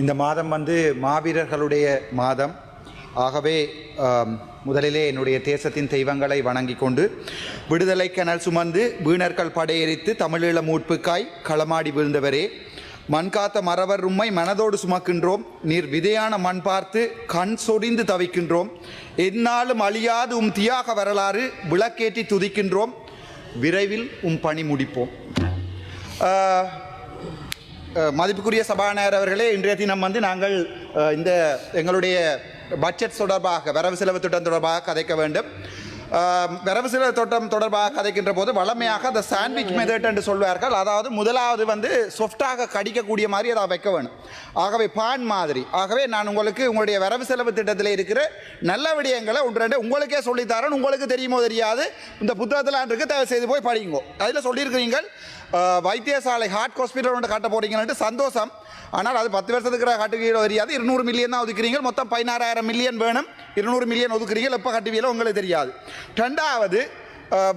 இந்த மாதம் வந்து மாவீரர்களுடைய மாதம். ஆகவே முதலிலே என்னுடைய தேசத்தின் தெய்வங்களை வணங்கி கொண்டு விடுதலை கனல் சுமந்து வீணர்கள் படையெறித்து தமிழீழ மூட்புக்காய் களமாடி வீழ்ந்தவரே. மண் காத்த மறவர் உம்மை மனதோடு சுமக்கின்றோம். நீர் விதையான மண் பார்த்து கண் சொரிந்து தவிக்கின்றோம். எந்நாளும் அழியாது உம் தியாக வரலாறு விளக்கேற்றி துதிக்கின்றோம். விரைவில் உம் பணி முடிப்போம். மதிப்புக்குரிய சபாநாயகர் அவர்களே இன்றைய தினம் வந்து நாங்கள் இந்த எங்களுடைய பட்ஜெட் தொடர்பாக வரவு செலவு திட்டம் தொடர்பாக கதைக்க வேண்டும். அஹ், தோட்டம் செலவு தொடர்பாக கதைக்கின்ற போது வளமையாக அந்த சாண்ட்விச் மெதட் என்று சொல்வார்கள். அதாவது முதலாவது வந்து சொஃப்டாக கடிக்கக்கூடிய மாதிரி அதை வைக்க வேணும். ஆகவே பான் மாதிரி. ஆகவே நான் உங்களுக்கு உங்களுடைய வரவு செலவு திட்டத்தில் இருக்கிற நல்ல விடயங்களை ஒன்று ரெண்டு உங்களுக்கே சொல்லித்தரேன். உங்களுக்கு தெரியுமோ தெரியாது. இந்த புத்தகத்தில் இருக்கு தயவு செய்து போய் படிங்கோ அதில் சொல்லியிருக்கிறீங்கள் வைத்தியசாலை ஹார்ட் ஹாஸ்பிட்டல் ஒன்று கட்ட போகிறீங்கன்ட்டு சந்தோஷம். ஆனால் அது பத்து வருஷத்துக்கு கட்டுவீடு தெரியாது. இருநூறு மில்லியன் தான் ஒதுக்குறீங்க மொத்தம் பதினாறாயிரம் மில்லியன் வேணும். இருநூறு மில்லியன் ஒதுக்குறீங்க எப்போ கட்டுவீங்களோ உங்களுக்கு தெரியாது. ரெண்டாவது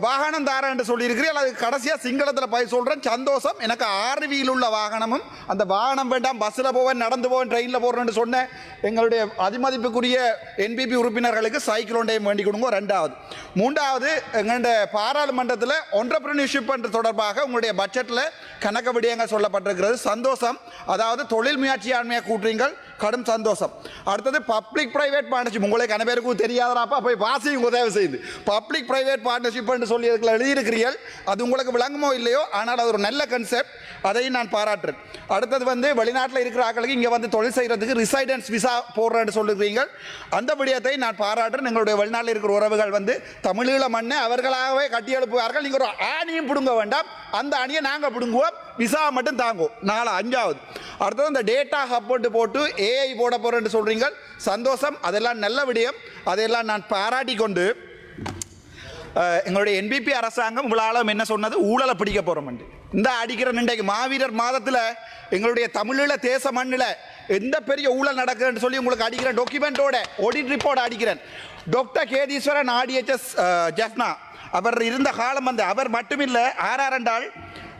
வாகனம் தாரேன் என்று சொல்லியிருக்கிறீர்கள் அது கடைசியாக சிங்களத்தில் போய் சொல்கிறேன் சந்தோஷம். எனக்கு ஆர்வியில் உள்ள வாகனமும் அந்த வாகனம் வேண்டாம் பஸ்ஸில் போவேன் நடந்து போவேன் ட்ரெயினில் போகிறேன்னு சொன்னேன். எங்களுடைய அதிமதிப்புக்குரிய என்பிபி உறுப்பினர்களுக்கு சைக்கிள் ஒன்றையும் வேண்டி கொடுங்க ரெண்டாவது. மூன்றாவது எங்களுடைய பாராளுமன்றத்தில் ஒன்றப்ரனிஷிப் என்று தொடர்பாக உங்களுடைய பட்ஜெட்டில் கணக்கு விடயங்கள் சொல்லப்பட்டிருக்கிறது. சந்தோஷம். அதாவது தொழில் முயற்சியாண்மையை கூட்டுறீங்கள். கடும் சந்தோஷம் அடுத்தது பப்ளிக் ப்ரைவேட் பார்ட்னர்ஷிப் உங்களுக்கு கன பேருக்கும் தெரியாதராப்பா போய் வாசியும் உதவி செய்யுது பப்ளிக் ப்ரைவேட் பார்ட்னர்ஷிப்னு சொல்லி அதுக்குள்ள எழுதியிருக்கிறீர்கள் அது உங்களுக்கு விளங்குமோ இல்லையோ ஆனால் அது ஒரு நல்ல கன்செப்ட் அதையும் நான் பாராட்டுறேன் அடுத்தது வந்து வெளிநாட்டில் இருக்கிற ஆக்களுக்கு இங்கே வந்து தொழில் செய்கிறதுக்கு ரிசைடன்ஸ் விசா போடுறேன்னு சொல்லுகிறீர்கள் அந்த விடயத்தை நான் பாராட்டுறேன் எங்களுடைய வெளிநாட்டில் இருக்கிற உறவுகள் வந்து தமிழீழ மண்ணை அவர்களாகவே கட்டி எழுப்புவார்கள் நீங்கள் ஒரு ஆணியும் பிடுங்க வேண்டாம் அந்த அணியை நாங்கள் பிடுங்குவோம் விசா மட்டும் தாங்கும். நாலு அஞ்சாவது. அடுத்தது இந்த டேட்டா ஹப்போட்டு போட்டு ஏஐ போட போகிறேன்னு சொல்கிறீங்க சந்தோஷம். அதெல்லாம் நல்ல விடயம். அதையெல்லாம் நான் பாராட்டி கொண்டு எங்களுடைய என்பிபி அரசாங்கம் இவ்வளோ என்ன சொன்னது ஊழலை பிடிக்க போகிறோம்ண்டு இந்த அடிக்கிற நின்றைக்கு மாவீரர் மாதத்தில் எங்களுடைய தமிழில் தேச மண்ணில் எந்த பெரிய ஊழல் நடக்குதுன்னு சொல்லி உங்களுக்கு அடிக்கிறேன் டாக்குமெண்ட்டோட ஆடிட் ரிப்போர்ட் அடிக்கிறேன். டாக்டர் கேதீஸ்வரன் ஆடிஎச்எஸ் ஜெஃப்னா அவர் இருந்த காலம் வந்து அவர் மட்டுமில்லை ஆறார் என்றால்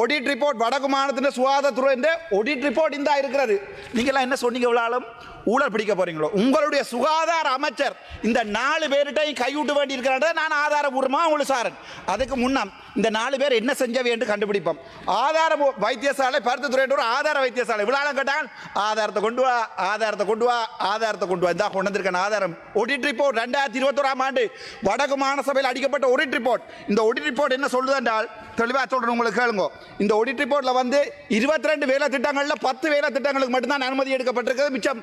ஒடிட் ரிப்போர்ட் வடக்கு மாநிலத்தின் சுகாதாரத்துறை ஒடிட் ரிப்போர்ட் இந்த இருக்கிறது. நீங்களாம் என்ன சொன்னீங்க இவ்வளோ ஊழல் பிடிக்க போறீங்களோ? உங்களுடைய சுகாதார அமைச்சர் இந்த நாலு பேர்கிட்டையும் கைவிட்டு வேண்டி இருக்கிறாங்க நான் ஆதாரபூர்வமாக உங்களுக்கு சாரன் அதுக்கு முன்னம் இந்த நாலு பேர் என்ன செஞ்சவை என்று கண்டுபிடிப்போம். ஆதார வைத்தியசாலை பருத்துத்துறை ஒரு ஆதார வைத்தியசாலை. விழாலம் கேட்டால் ஆதாரத்தை கொண்டு வா ஆதாரத்தை கொண்டு வா ஆதாரத்தை கொண்டு வா. இந்தா கொண்டு வந்திருக்கேன் ஆதாரம். ஒடிட் ரிப்போர்ட் ரெண்டாயிரத்தி இருபத்தோராம் ஆண்டு வடக்கு மாநசபையில் அடிக்கப்பட்ட ஒடிட் ரிப்போர்ட் இந்த ஒடிட் ரிப்போர்ட் என்ன சொல்லுது என்றால் தெளிவாக சொல்கிறேன் உங்களுக்கு கேளுங்க. இந்த ஒடிட் ரிப்போர்ட்டில் வந்து இருபத்தி ரெண்டு வேலை திட்டங்களில் பத்து வேலை திட்டங்களுக்கு மட்டும்தான் அனுமதி எடுக்கப்பட்டிருக்கிறது. மிச்சம்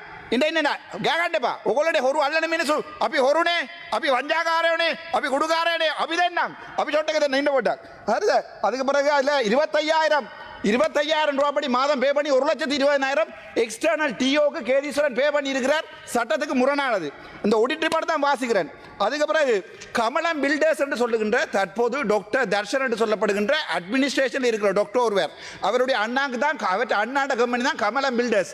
இந்த என்ன கேகாண்டப்பா. உங்களுடைய ஒரு அல்லன மீனசு. அப்படி ஒருனே அப்படி வஞ்சாகாரனே அப்படி குடுகாரனே அபிதன்னாம் அப்படி சொட்டக்கதை நின்று போட்டார். அது அதுக்கு பிறகு அதில் இருபத்தையாயிரம் இருபத்தையாயிரம் ரூபாய் படி மாதம் பே பண்ணி ஒரு லட்சத்தி இருபதாயிரம் எக்ஸ்டர்னல் டிஓக்கு கேதீஸ்வரன் பே பண்ணி இருக்கிறார் சட்டத்துக்கு முரணானது. இந்த ஒடிட் ரிப்போர்ட் தான் வாசிக்கிறேன். அதுக்கு பிறகு கமலம் பில்டர்ஸ் என்று சொல்லுகின்ற தற்போது டாக்டர் தர்ஷன் என்று சொல்லப்படுகின்ற அட்மினிஸ்ட்ரேஷன் இருக்கிற டாக்டர் ஒருவர். அவருடைய அண்ணாக்கு தான் அவற்றை அண்ணாண்ட கம்பெனி தான் கமலம் filters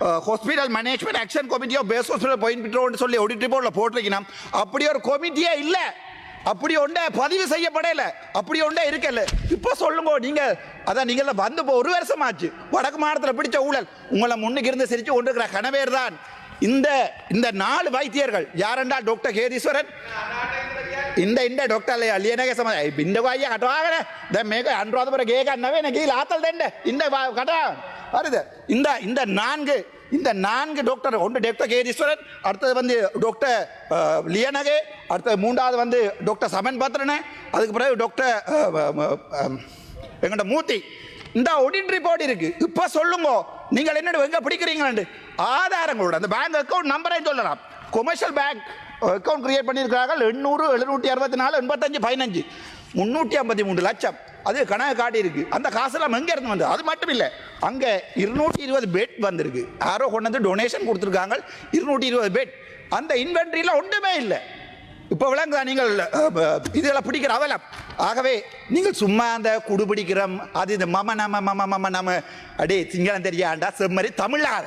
hospital management action committee of base hospital Point பெற்றோன்னு சொல்லி ஆடிட் ரிப்போர்ட்டில் போட்டிருக்கணும் அப்படி ஒரு கமிட்டியே இல்லை. அப்படி ஒன்றே பதிவு செய்யப்படல. அப்படி ஒன்றே இருக்கல. இப்போ சொல்லுங்க நீங்கள் அதான் நீங்க வந்து இப்போ ஒரு வருஷம் ஆச்சு வடக்கு மாநிலத்தில் பிடிச்ச ஊழல். உங்களை முன்னுக்கு இருந்து சிரித்து கொண்டிருக்கிற கணவேர் தான் இந்த இந்த நாலு வைத்தியர்கள் யாரென்றால் டாக்டர் கேதீஸ்வரன் ඉන්ද ඉන්ඩ ඩොක්ටල්ල අලියනක සම බින්ඩවාය කටවාගෙන ද මේක අන්රෝධපර ගේකන්නවේ නැකි ලාතල් දෙන්න ඉන්ද කටා හරිද இந்த இந்த நான்கு இந்த நான்கு டாக்டர் ஒன்று டாக்டர் கேதீஸ்வரன் அடுத்தது வந்து டாக்டர் அஹ், லியனகே அடுத்தது மூன்றாவது வந்து டாக்டர் சமன் பத்ரனே அதுக்கு பிறகு டாக்டர் எங்கள்ட மூர்த்தி இந்த ஒடிட் ரிப்போர்ட் இருக்கு இப்போ சொல்லுங்க நீங்கள் என்ன எங்க பிடிக்கிறீங்களாண்டு ஆதாரங்களோட அந்த பேங்க் அக்கௌண்ட் நம்பரையும் சொல்லலாம் கொமர்ஷியல் பேங்க் அக்கௌண்ட் கிரியேட் பண்ணியிருக்கிறார்கள். எண்ணூறு எழுநூற்றி அறுபத்தி நாலு எண்பத்தஞ்சு பதினஞ்சு. முந்நூற்றி ஐம்பத்தி மூணு லட்சம். அது கணக்கு காட்டியிருக்கு. அந்த காசெல்லாம் எங்கே இருந்து வந்தது? அது மட்டும் இல்லை. அங்கே இருநூற்றி இருபது பெட் வந்திருக்கு. யாரோ கொண்டு வந்து டொனேஷன் கொடுத்துருக்காங்க. இருநூற்றி இருபது பெட் அந்த இன்வென்ட்ரியில் ஒன்றுமே இல்லை. இப்போ விளங்குதா நீங்கள் இதெல்லாம் பிடிக்கிற அவலம். ஆகவே நீங்கள் சும்மா அந்த குடு பிடிக்கிறோம் அது இது மம நம மம மம நம அடே சிங்களம் தெரியாண்டா செம்மறி தமிழாத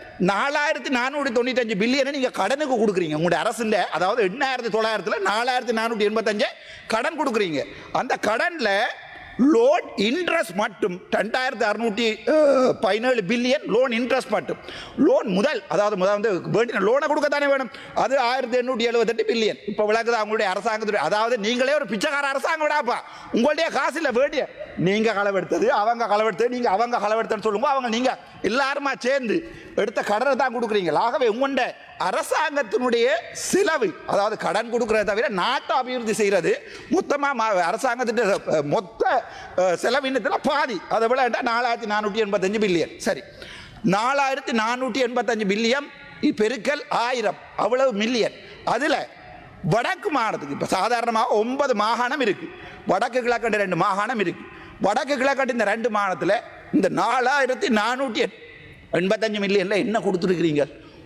நாலாயிரத்தி நானூற்றி தொண்ணூத்தஞ்சு பில்லியனை நீங்கள் கடனுக்கு கொடுக்குறீங்க. உங்களுடைய அரசுல அதாவது எண்ணாயிரத்தி தொள்ளாயிரத்தில் நாலாயிரத்தி நானூற்றி எண்பத்தஞ்சு கடன் கொடுக்குறீங்க. அந்த கடனில் லோன் இன்ட்ரெஸ்ட் மட்டும் ரெண்டாயிரத்தி அறுநூற்றி பதினேழு பில்லியன் லோன் இன்ட்ரெஸ்ட் மட்டும். லோன் முதல் அதாவது முதல் வந்து வேண்டிய லோனை கொடுக்கத்தானே வேணும். அது ஆயிரத்தி எண்ணூற்றி எழுபத்தெட்டு பில்லியன். இப்போ விளக்குது அவங்களுடைய அரசாங்கத்துடைய அதாவது நீங்களே ஒரு பிச்சைக்கார அரசாங்கம் விடாப்பா உங்களுடைய காசு இல்லை வேண்டிய நீங்கள் களவெடுத்தது அவங்க களவெடுத்தது நீங்கள் அவங்க களவெடுத்தன்னு சொல்லுங்க அவங்க நீங்கள் எல்லாருமா சேர்ந்து எடுத்த கடனை தான் கொடுக்குறீங்க ஆகவே உங்கள்கிட்ட அரசாங்கத்தினுடைய செலவு அதாவது கடன் கொடுக்குறத தவிர நாட்டை அபிவிருத்தி செய்கிறது மொத்தமாக அரசாங்கத்தின் மொத்த செலவினத்தில் பாதி. அதை விட நாலாயிரத்தி நானூற்றி எண்பத்தஞ்சு பில்லியன். சரி. நாலாயிரத்தி நானூற்றி எண்பத்தஞ்சு பில்லியன் பெருக்கல் ஆயிரம். அவ்வளவு மில்லியன். அதில் வடக்கு மாகாணத்துக்கு இப்போ சாதாரணமாக ஒன்பது மாகாணம் இருக்குது வடக்கு கிழக்கண்டு ரெண்டு மாகாணம் இருக்குது வடக்கு கிழக்காட்டு இந்த ரெண்டு மாதத்தில் இந்த நாலாயிரத்தி நானூற்றி எண்பத்தஞ்சு மில்லியனில் என்ன கொடுத்துருக்கிறீங்க?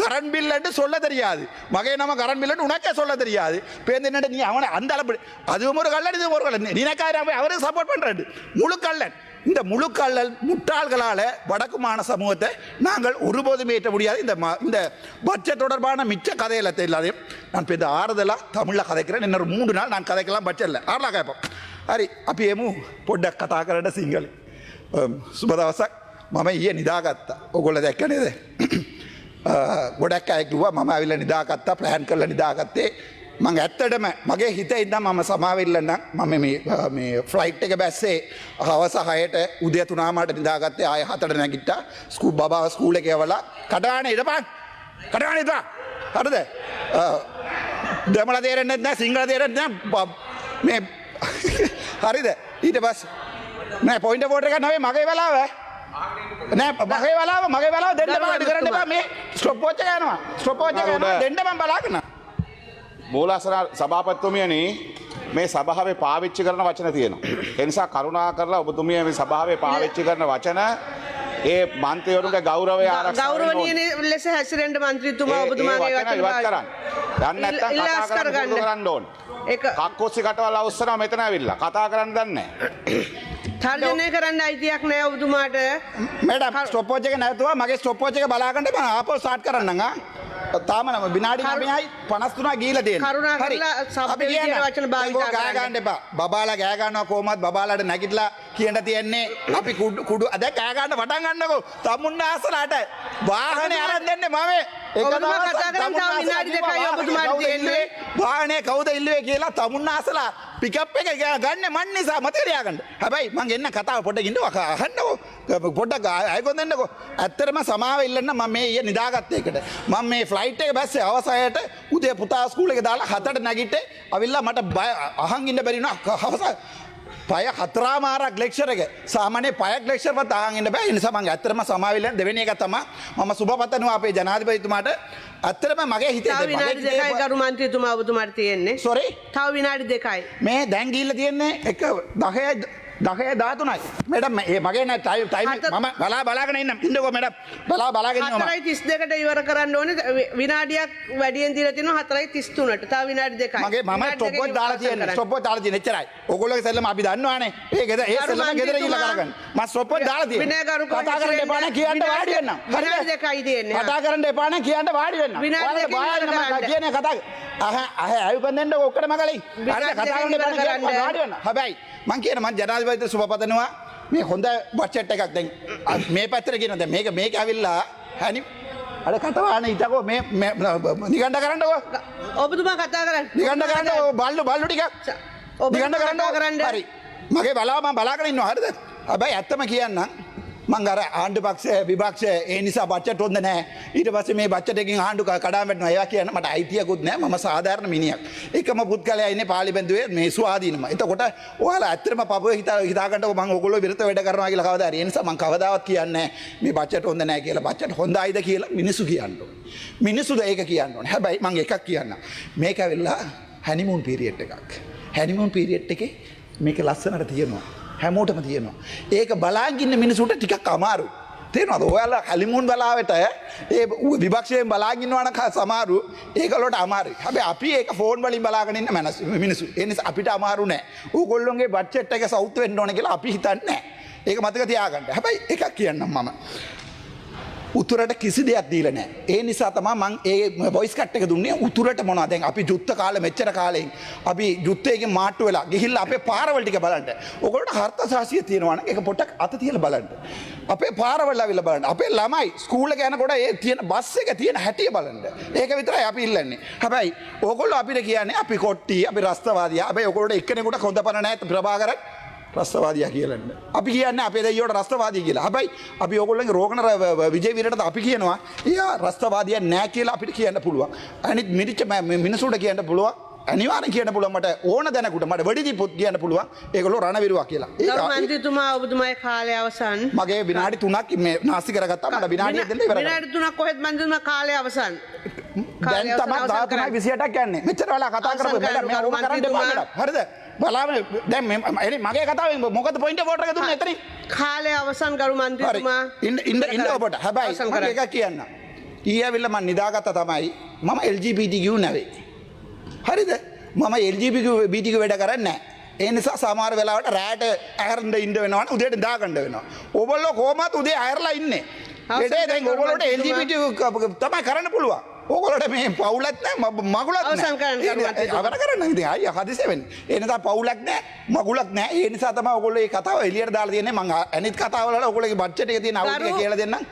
கரண்ட் பில்லுன்னு சொல்ல தெரியாது. மகை நம்ம கரண்ட் பில்லுன்னு உனக்கே சொல்ல தெரியாது. பேருந்து என்ன நீ அவனை அந்த அளவு அதுவும் ஒரு கல்லன் இதுவும் ஒரு கல்லன் நினைக்காத அவரே சப்போர்ட் பண்ணுறாரு முழு இந்த முழு முட்டாள்களால் வடக்கு மாண சமூகத்தை நாங்கள் ஒருபோதும் ஏற்ற முடியாது. இந்த ம இந்த பட்ஜெட் தொடர்பான மிச்ச கதையில தெரியாதையும் நான் இப்போ இந்த ஆறுதலாக தமிழில் கதைக்கிறேன். இன்னொரு மூன்று நாள் நான் கதைக்கலாம் பட்ஜெட்டில் ஆறலாம் கேட்போம். அரி அப்பயேமும் பொட்ட கதாக்கரட சிங்கல் சுபதாவசா මම ඊය නිදාගත්තා. ඔගොල දැක්ක නේද? ගොඩක් අයකිවා මම ඇවිල්ල නිදාගත්තා ප්ලෑන් කරල නිදාගත්තේ. මං ඇත්තටම මගේ හිත ඉදම් මම සමාවිල්ලන්න මම මේ ෆ්ලයිට් එක බැස්සේ හවස හයට උදය තුනාමට නිදාගත්තේ ආය හතට නැගිට්ට. ස්කූ බාව ස්කූල එකවලා කටාන ඉරපන් කටාන ඉතා හරද? දෙමල තේරෙන්නෙත් නෑ සිංහල තේරෙත් නෑ. මේ හරිද? ඊට පස් නෑ පොයින්ට පෝට එක නවේ මගේ වෙලාව. නෑ මගේ වෙලාව මගේ වෙලාව දෙන්න බලා කරන්න එපා මේ ස්ටොප්පෝච්ච යනවා ස්ටොපෝච්ච යනවා දෙන්න මම බලාගන්න මූලසන සභාපත්තුමියන මේ සභාවේ පාවිච්චි කරන වචන තියෙනවා. එනිසා කරුණා කරලා ඔබතුමිය මේ සභාවේ පාවිච්චි කරන වචන ඒ මන්තවරුන්ට ගෞරවය ආරක්ෂා. ගෞරවනීය ලෙස හැසිරෙන්ඩ මන්ත්‍රීතුමා ඒ- ඒ ඔබතුමාගේ වචන ඉවත් කරන්න. දන්නේ නැත්නම් ඉල්ල- කතා කරන්න කරන්න ඕන. ඒක කක්කොස්සි කටවල් අවස්සනවා මෙතන ඇවිල්ලා. කතා කරන්න දන්නේ නැහැ. තර්ජනය කරන්න අයිතියක් නෑ ඔබතුමාට. මේඩම් ස්ටොපෝච්ච එක නැතුව මගේ ස්ටොපෝච්ච එක බලාගන්නට ම ආපෝ සාට් කරන්න තාමනම බිනාඩි කරු- නමයයි පනස්තුනා ගීල දේ කරුණා කරලා විදියට වචන භාවිතා කරන්න. ගෑගන්න එපා. බබාලා ගෑගන්නවා කෝමත් බබාලට නැගිටලා කියන්න තියෙන්නේ අපි කුඩු අද කෑගන්න වටන් ගන්නකෝ. තමුන්න ආසලට වාහනේ අරන් දෙන්න මම? වාහනේ කවුද ඉල්ලුවේ. කියලා තමුන්න ආසලා පිකප් එක ග- ගන්න මන් නිසා මතකරයාගන්න හැබැයි මං එන්න කතාව පොඩ්ඩ ඉන්න අහන්නකෝ. පොඩ්ඩක් අයකො දෙන්නකෝ ඇත්තරම සමාව ඉල්ලන්න මම මේ ඊය නිදාගත්තයකට මම මේ ෆ්ලයිට් එක බැස්සේ අවසයට උදේ පුතා ස්කූල එක දාලා හතට නැගිට අවිල්ලා මට බය අහන් ඉන්න බැරින හවස පය හතරාමාරක් ලෙක්ෂර එක. සාමනය පයක් ලෙක්ෂරපත් ආගන්න බෑ. නිසාමන් ඇත්තරම සමාවිල්ල දෙවෙන එක තම මම සුභපතනවා අපේ ජනාධිපතිතුමාට. ඇත්තරම මගේ හිතේ විනාඩි දෙකයි ගරු මන්ත්‍රීතුමා ඔබතුමාට තියෙන්නේ. සොරේ තව විනාඩි දෙකයි. මේ දැන්ගිල්ල තියෙන්නේ එක දහය දහය දාතුනයි මෙඩ ඒ මගේ නෑ ටයි ටයි මම බලා බලාගෙන ඉන්න ඉන්නකො මෙඩ බලා බලාගෙන ඉන්නවා 4:32කට ඉවර කරන්න ඕනේ. විනාඩියක් වැඩියෙන් දීලා තිනවා 4:33ට තව විනාඩි දෙකයි. මගේ මම ටොප්පොත් දාලා තියෙනවා ටොප්පොත් දාලා තියෙන එච්චරයි. ඕගොල්ලෝගේ සෙල්ලම අපි දන්නවානේ. ඒ ගෙද ඒ සෙල්ලම ගෙදර ගිහලා කරගන්න. මම ටොප්පොත් දාලා තියෙනවා විනය ගරු කතා කරන්න එපා නේ කියන්න වාඩි වෙන්න. හරිද දෙකයි දෙන්නේ. කතා කරන්න එපා නේ කියන්න වාඩි වෙන්න. විනාඩි දෙකයි මම කියන්නේ කතා අහ අහ ඇවිත් බඳෙන්න ඔක්කොම ගලයි හරිද කතා කරන්න එපා නේ වාඩි වෙන්න. හැබැයි මං කියන මං ජනාධිපති ජනාධිපතිට සුබපතනවා මේ හොඳ බච්චට් එකක් දැන්. මේ පැත්තට කියන දැන් මේක මේක ඇවිල්ලා හැනි. අර කටවාන හිටකෝ මේ නිගණ්ඩ කරන්නකෝ ඔබතුමා කතා කරන්න. නිගණ්ඩ කරන්න බල්ලු බල්ලු ටික නිගණ්ඩ කරන්න කරන්න. හරි. මගේ බලාම බලාගෙන ඉන්නවා. හරිද? හැබැයි ඇත්තම කියන්න මං අර ආණ්ඩු පක්ෂ විභක්ෂ ඒ නිසා බච්චට හොඳ නෑ. ඊට පස්සේ මේ බච්චට එකකින් ආණ්ඩු කඩාම් වැටෙනවා. ඒවා කියන්න මට අයිතියකුත් නෑ. මම සාධාරණ මිනිහෙක්. එකම පුද්ගලයා ඉන්නේ පාර්ලිමේන්තුවේ මේ ස්වාධීනම. එතකොට ඔයාලා ඇත්තටම පපුව හිතා හිතාගන්නකො මං ඔයගොල්ලෝ විරුද්ධ වැඩ කරනවා කියලා කවදා හරි ඒ නිසා මං කවදාවත් කියන්නේ නෑ. මේ බච්චට හොඳ නෑ කියලා. බච්චට හොඳයිද කියලා මිනිස්සු කියන්න ඕනේ. මිනිස්සුද ඒක කියන්න ඕනේ. හැබැයි මං එකක් කියන්න මේක ඇවිල්ලා හැනිමුන් පීරියට් එකක්. හැනිමුන් පීරියට් එකේ මේක ලස්සනට තියෙනවා. හැමෝටම තියෙනවා. ඒක බලාගින්න මිනිසුට ටිකක් අමාරු තේනවද ඔයාලා කලිමුන් බලාවට ඒ විභක්ෂයෙන් බලාගින්නවන සමාරු ඒකලොට අමාරු හැබ අපි ඒක ෆෝන් වලින් බලාගෙනන්න මැනස් මිනිසු එනිස අපිට අමාරු නෑ. ඌගොල්ලොන්ගේ බච්චෙට් එක සෞත්ව වෙන්න ඕන කියලා අපි හිතන්නේ ඒක මතක තියාගන්න. හැබැයි එකක් කියන්නම් මම. උතුරට කිසි දෙයක් දීල නෑ ඒ නිසා තම මං ඒ බොයිස් කට් එක දුන්නේ උතුරට මොනා දැන් අපි ජුත්ත කාල මෙච්චර කාලෙන් අපි ජුත්තයකින් මාට්ටු වෙලා ගිහිල්ල අපේ පාරවල්ටික බලන්ට ඔකොට හර්ත සාසිය තියෙනවන එක පොටක් අත තියල බලන්ට අපේ පාරවල්ල විල බලන්න. අපේ ළමයි ස්කූල ගැනකොට ඒ තියෙන බස් එක තියෙන හැටිය බලන්න. ඒක විතරයි අපි ඉල්ලන්නේ. හැබැයි ඕකොල්ල අපිට කියන්නේ අපි කොට්ටි අපි රස්තවාදය. අපේ ඔකොට එක්කනෙකුට කොඳ පන ඇත ප්‍රභාකරත් රස්තවාදයා කියලන්න අපි කියන්න අපේ දයිවට රස්තවාදී කියලා. හැබයි අපි ඔකොල්ලගේ රෝගණ විජයවිරට අපි කියනවා ඒ රස්තවාදය නෑ කියලා අපිට කියන්න පුළුවන්. අනිත් මිරිච්ච මිනිසුට කියන්න පුළුවන් අනිවාර කියන පුළමට ඕන දැනකුට මට වඩිදි පුත් කියන්න පුළුවන් ඒකොලො රණවිරුවක් කියලා. ඒ මන්ත්‍රීතුමා ඔබතුමායි කාලය අවසන්. මගේ විනාඩි තුනක් මේ නාසි කරගත්තා මට කරන්න. විනාඩි තුනක් කොහෙත් මන්ත්‍රීතුමා කාලය අවසන්. දැන් තමයි දාතුනයි විසියටක් යන්නේ. මෙච්චර වෙලා කතා කරපු මම කරන්න හරිද බලාම මේ එනි මගේ කතාවෙන් මොකද පොයින්ට් එක දුන්නේ එතනින් කාලය අවසන් ගරු මන්ත්‍රීතුමා ඉන්න ඉන්න ඉන්න ඔබට හැබැයි කරන්න. එකක් කියන්න ඊයවිල්ල මන් නිදාගත්ත තමයි මම LGBTQ නැවේ හරිද මම LGBTQ වැඩ කරන්නේ ඒ නිසා සමහර වෙලාවට රෑට ඇහරන්ඩ ඉන්ඩ වෙනවන උදේට දාගණ්ඩ වෙනවා. ඔබල්ල කෝමත් උදේ අයරලා ඉන්න. එඩේ දැන් මන්ත්‍රීතුමා. එල්ජිපිට තමයි කරන්න පුළුවන්. ඕකොලට මේ පවුලත් මගුලත් අවර කරන්න ඉති අයි හදිසවෙන් එනිසා පවුලක් නෑ මගුලක් නෑ ඒනිසා තම ඔකොල කතාව එලියට දාලා තියන්නේ. මං ඇනිත් කතාවල ඔකොලගේ බච්චට තිය නව කියලා දෙන්න